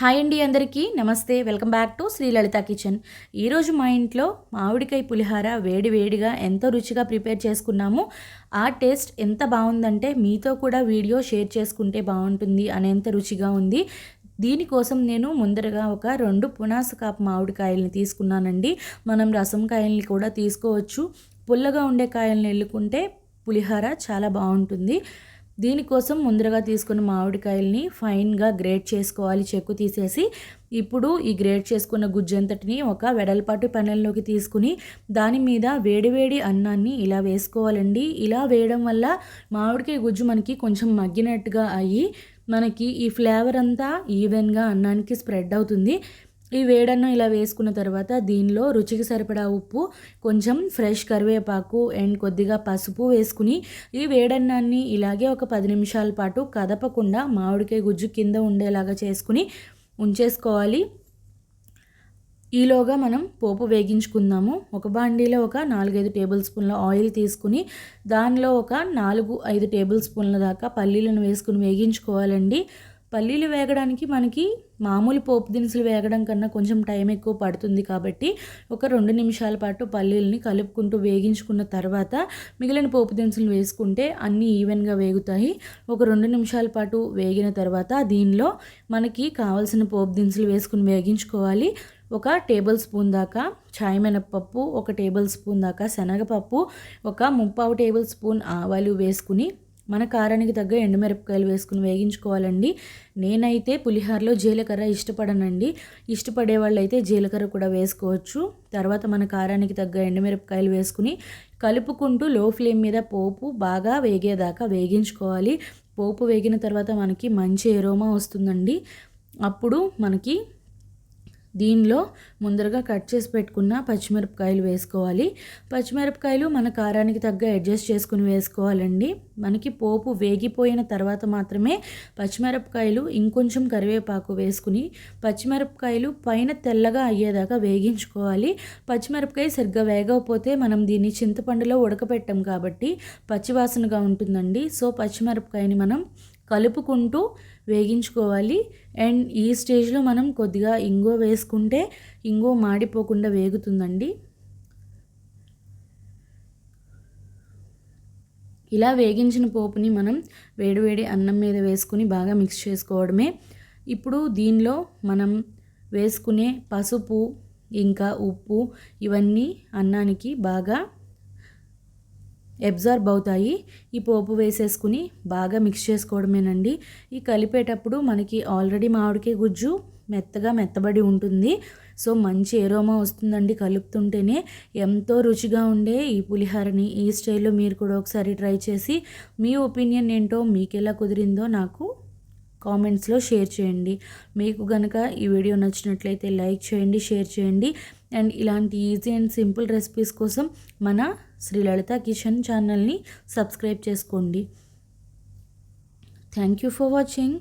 Hi అండి అందరికీ. నమస్తే. Welcome back to Srilalitha kitchen. ఈరోజు మా ఇంట్లో మామిడికాయ పులిహార వేడి వేడిగా ఎంతో రుచిగా ప్రిపేర్ చేసుకున్నాము. ఆ టేస్ట్ ఎంత బాగుందంటే మీతో కూడా వీడియో షేర్ చేసుకుంటే బాగుంటుంది అనేంత రుచిగా ఉంది. దీనికోసం నేను ముందరగా ఒక రెండు పునాస కాపు మామిడికాయలని తీసుకున్నానండి. మనం రసం కాయల్ని కూడా తీసుకోవచ్చు. పుల్లగా ఉండే కాయల్ని ఎల్లుకుంటే పులిహార చాలా బాగుంటుంది. దీనికోసం ముందరగా తీసుకున్న మామిడికాయల్ని ఫైన్గా గ్రేట్ చేసుకోవాలి. చెక్కు తీసేసి ఇప్పుడు ఈ గ్రేట్ చేసుకున్న గుజ్జంతటిని ఒక వెడల్పాటు పెనల్లోకి తీసుకుని దాని మీద వేడివేడి అన్నాన్ని ఇలా వేసుకోవాలండి. ఇలా వేయడం వల్ల మామిడికాయ గుజ్జు మనకి కొంచెం మగ్గినట్టుగా అయ్యి మనకి ఈ ఫ్లేవర్ అంతా ఈవెన్గా అన్నానికి స్ప్రెడ్ అవుతుంది. ఈ వేడన్నం ఇలా వేసుకున్న తర్వాత దీనిలో రుచికి సరిపడా ఉప్పు కొంచెం ఫ్రెష్ కరివేపాకు అండ్ కొద్దిగా పసుపు వేసుకుని ఈ వేడన్నాన్ని ఇలాగే ఒక పది నిమిషాల పాటు కదపకుండా మామిడికాయ గుజ్జు కింద ఉండేలాగా చేసుకుని ఉంచేసుకోవాలి. ఈలోగా మనం పోపు వేగించుకుందాము. ఒక బాండీలో ఒక నాలుగైదు టేబుల్ స్పూన్ల ఆయిల్ తీసుకుని దానిలో ఒక నాలుగు ఐదు టేబుల్ స్పూన్ల దాకా పల్లీలను వేసుకుని వేగించుకోవాలండి. పల్లీలు వేగడానికి మనకి మామూలు పోపు దినుసులు వేగడం కన్నా కొంచెం టైం ఎక్కువ పడుతుంది కాబట్టి ఒక రెండు నిమిషాల పాటు పల్లీలని కలుపుకుంటూ వేగించుకున్న తర్వాత మిగిలిన పోపు దినుసులు వేసుకుంటే అన్నీ ఈవెన్గా వేగుతాయి. ఒక రెండు నిమిషాల పాటు వేగిన తర్వాత దీనిలో మనకి కావలసిన పోపు దినుసులు వేసుకుని వేగించుకోవాలి. ఒక టేబుల్ స్పూన్ దాకా చాయ్ మినప్పప్పు ఒక టేబుల్ స్పూన్ దాకా శనగపప్పు ఒక ముప్పావు టేబుల్ స్పూన్ ఆవాలు వేసుకుని మన కారానికి తగ్గ ఎండుమిరపకాయలు వేసుకుని వేగించుకోవాలండి. నేనైతే పులిహోరలో జీలకర్ర ఇష్టపడనండి. ఇష్టపడే వాళ్ళైతే జీలకర్ర కూడా వేసుకోవచ్చు. తర్వాత మన కారానికి తగ్గ ఎండుమిరపకాయలు వేసుకుని కలుపుకుంటూ లో ఫ్లేమ్ మీద పోపు బాగా వేగేదాకా వేగించుకోవాలి. పోపు వేగిన తర్వాత మనకి మంచి ఎరోమా వస్తుందండి. అప్పుడు మనకి దీనిలో ముందరగా కట్ చేసి పెట్టుకున్న పచ్చిమిరపకాయలు వేసుకోవాలి. పచ్చిమిరపకాయలు మన కారానికి తగ్గ అడ్జస్ట్ చేసుకుని వేసుకోవాలండి. మనకి పోపు వేగిపోయిన తర్వాత మాత్రమే పచ్చిమిరపకాయలు ఇంకొంచెం కరివేపాకు వేసుకుని పచ్చిమిరపకాయలు పైన తెల్లగా అయ్యేదాకా వేగించుకోవాలి. పచ్చిమిరపకాయ సరిగ్గా వేగకపోతే మనం దీన్ని చింతపండులో ఉడకపెట్టాం కాబట్టి పచ్చివాసనగా ఉంటుందండి. సో పచ్చిమిరపకాయని మనం కలుపుకుంటూ వేగించుకోవాలి. అండ్ ఈ స్టేజ్లో మనం కొద్దిగా ఇంగో వేసుకుంటే ఇంగో మాడిపోకుండా వేగుతుందండి. ఇలా వేగించిన పోపుని మనం వేడివేడి అన్నం మీద వేసుకుని బాగా మిక్స్ చేసుకోవడమే. ఇప్పుడు దీనిలో మనం వేసుకునే పసుపు ఇంకా ఉప్పు ఇవన్నీ అన్నానికి బాగా అబ్జార్బ్ అవుతాయి. ఈ పోపు వేసేసుకుని బాగా మిక్స్ చేసుకోవడమేనండి. ఈ కలిపేటప్పుడు మనకి ఆల్రెడీ మామిడికాయ గుజ్జు మెత్తగా మెత్తబడి ఉంటుంది. సో మంచి ఎరోమా వస్తుందండి కలుపుతుంటేనే. ఎంతో రుచిగా ఉండే ఈ పులిహారని ఈ స్టైల్లో మీరు కూడా ఒకసారి ట్రై చేసి మీ ఒపీనియన్ ఏంటో మీకు ఎలా కుదిరిందో నాకు కామెంట్స్లో షేర్ చేయండి. మీకు కనుక ఈ వీడియో నచ్చినట్లయితే లైక్ చేయండి షేర్ చేయండి. అండ్ ఇలాంటి ఈజీ అండ్ సింపుల్ రెసిపీస్ కోసం మన శ్రీ లలిత కిచెన్ ఛానల్ని సబ్స్క్రైబ్ చేసుకోండి. Thank you for watching.